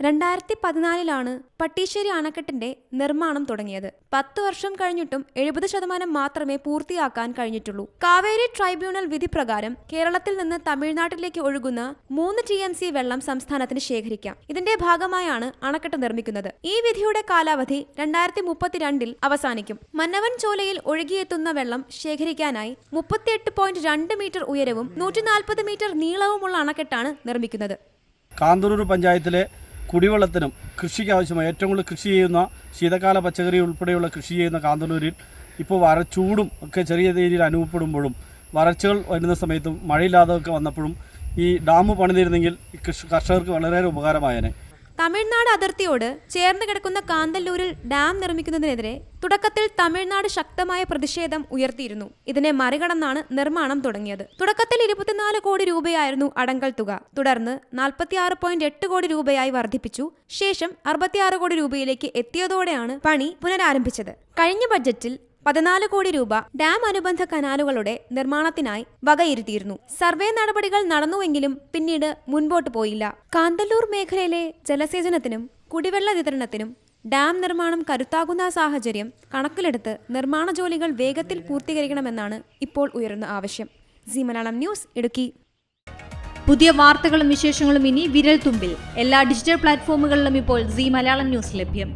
രണ്ടായിരത്തി പതിനാലിലാണ് പട്ടീശ്ശേരി അണക്കെട്ടിന്റെ നിർമ്മാണം തുടങ്ങിയത്. പത്ത് വർഷം കഴിഞ്ഞിട്ടും എഴുപത് ശതമാനം മാത്രമേ പൂർത്തിയാക്കാൻ കഴിഞ്ഞിട്ടുള്ളൂ. കാവേരി ട്രൈബ്യൂണൽ വിധി പ്രകാരം കേരളത്തിൽ നിന്ന് തമിഴ്നാട്ടിലേക്ക് ഒഴുകുന്ന മൂന്ന് ടി എം സി വെള്ളം സംസ്ഥാനത്തിന് ശേഖരിക്കാം. ഇതിന്റെ ഭാഗമായാണ് അണക്കെട്ട് നിർമ്മിക്കുന്നത്. ഈ വിധിയുടെ കാലാവധി രണ്ടായിരത്തി മുപ്പത്തിരണ്ടിൽ അവസാനിക്കും. മന്നവൻ ചോലയിൽ ഒഴുകിയെത്തുന്ന വെള്ളം ശേഖരിക്കാനായി മുപ്പത്തിയെട്ട് പോയിന്റ് രണ്ട് മീറ്റർ ഉയരവും നൂറ്റി നാൽപ്പത് മീറ്റർ നീളവുമുള്ള അണക്കെട്ടാണ് നിർമ്മിക്കുന്നത്. കാന്തൂർ പഞ്ചായത്തിലെ കുടിവെള്ളത്തിനും കൃഷിക്ക് ആവശ്യമായ ഏറ്റവും കൂടുതൽ കൃഷി ചെയ്യുന്ന ശീതകാല പച്ചക്കറി ഉൾപ്പെടെയുള്ള കൃഷി ചെയ്യുന്ന കാന്തല്ലൂരിൽ ഇപ്പോൾ വര ചൂടും ഒക്കെ ചെറിയ രീതിയിൽ അനുഭവപ്പെടുമ്പോഴും വരച്ചുകൾ വരുന്ന സമയത്തും മഴയില്ലാതെ ഒക്കെ വന്നപ്പോഴും ഈ ഡാം പണിതിരുന്നെങ്കിൽ കർഷകർക്ക് വളരെയേറെ ഉപകാരമായേനെ. തമിഴ്നാട് അതിർത്തിയോട് ചേർന്ന് കിടക്കുന്ന കാന്തല്ലൂരിൽ ഡാം നിർമ്മിക്കുന്നതിനെതിരെ തുടക്കത്തിൽ തമിഴ്നാട് ശക്തമായ പ്രതിഷേധം ഉയർത്തിയിരുന്നു. ഇതിനെ മറികടന്നാണ് നിർമ്മാണം തുടങ്ങിയത്. തുടക്കത്തിൽ ഇരുപത്തിനാല് കോടി രൂപയായിരുന്നു അടങ്കൽ തുക. തുടർന്ന് നാൽപ്പത്തിയാറ് പോയിന്റ് എട്ട് കോടി രൂപയായി വർദ്ധിപ്പിച്ചു. ശേഷം അറുപത്തിയാറ് കോടി രൂപയിലേക്ക് എത്തിയതോടെയാണ് പണി പുനരാരംഭിച്ചത്. കഴിഞ്ഞ ബഡ്ജറ്റിൽ പതിനാല് കോടി രൂപ ഡാം അനുബന്ധ കനാലുകളുടെ നിർമ്മാണത്തിനായി വകയിരുത്തിയിരുന്നു. സർവേ നടപടികൾ നടന്നുവെങ്കിലും പിന്നീട് മുൻപോട്ട് പോയില്ല. കാന്തല്ലൂർ മേഖലയിലെ ജലസേചനത്തിനും കുടിവെള്ള വിതരണത്തിനും ഡാം നിർമ്മാണം കരുത്താകുന്ന സാഹചര്യം കണക്കിലെടുത്ത് നിർമ്മാണ ജോലികൾ വേഗത്തിൽ പൂർത്തീകരിക്കണമെന്നാണ് ഇപ്പോൾ ഉയർന്ന ആവശ്യം. C Malayalam news Idukki. പുതിയ വാർത്തകളും വിശേഷങ്ങളും ഇനി വിരൽ തുമ്പിൽ എല്ലാ ഡിജിറ്റൽ പ്ലാറ്റ്ഫോമുകളിലും ഇപ്പോൾ സി മലയാളം ന്യൂസ് ലഭ്യം.